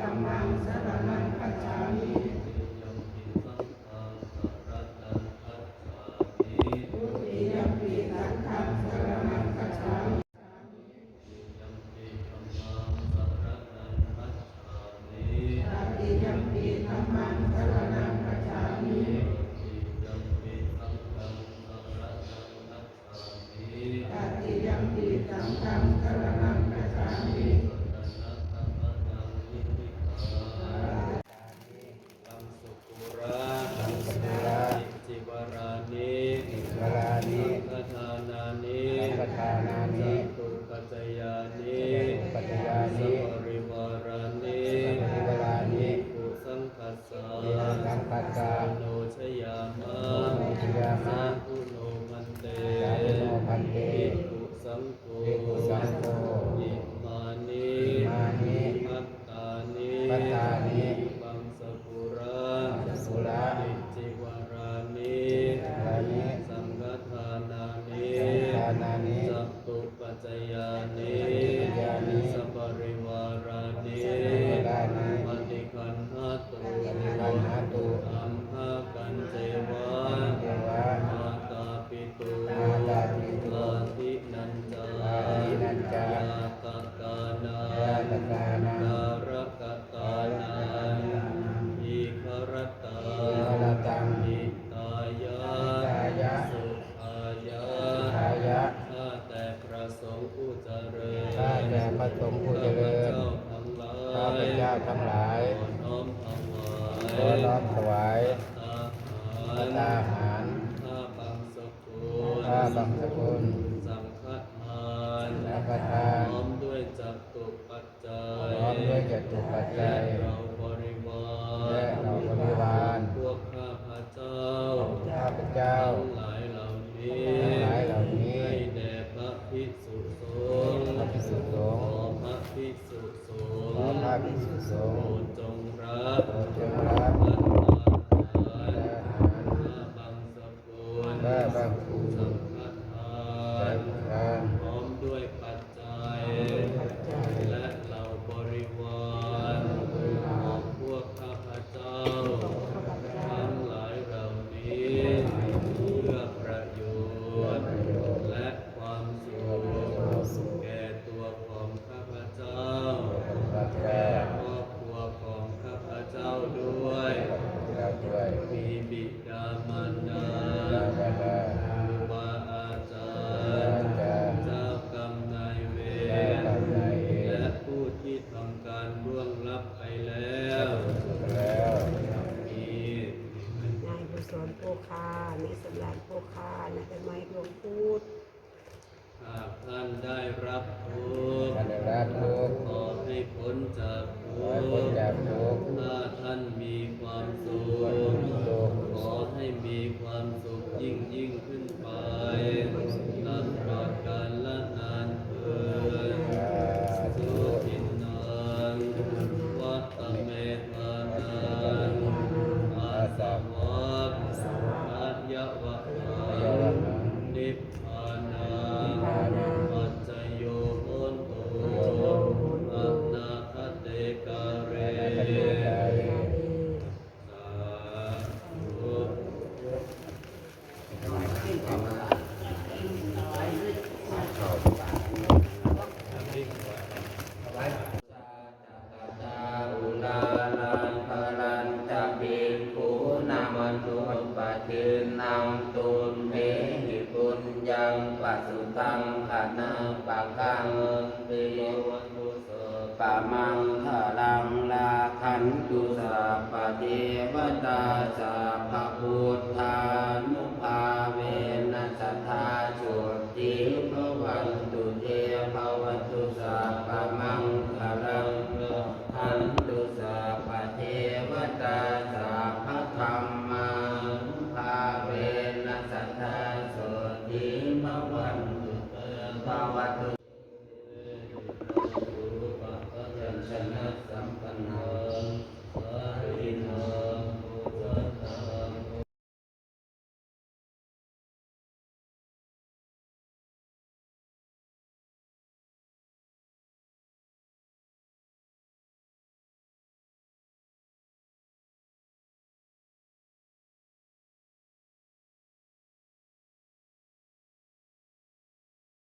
ธัมมังสราทั้งหลายขอน้อมถวายพระตาหารข้าบังสกุลสังฆทานสังฆทานพร้อมด้วยจักตุปัจจัยพร้อมด้วยจักตุปัจจัย งตุมเมหิปุญญังปัสสุตังขานาปะกังเตวตุสปะมังทะลังลาขันตุสัปเทวตาสัพพุทธานุภาเว ภาวตุ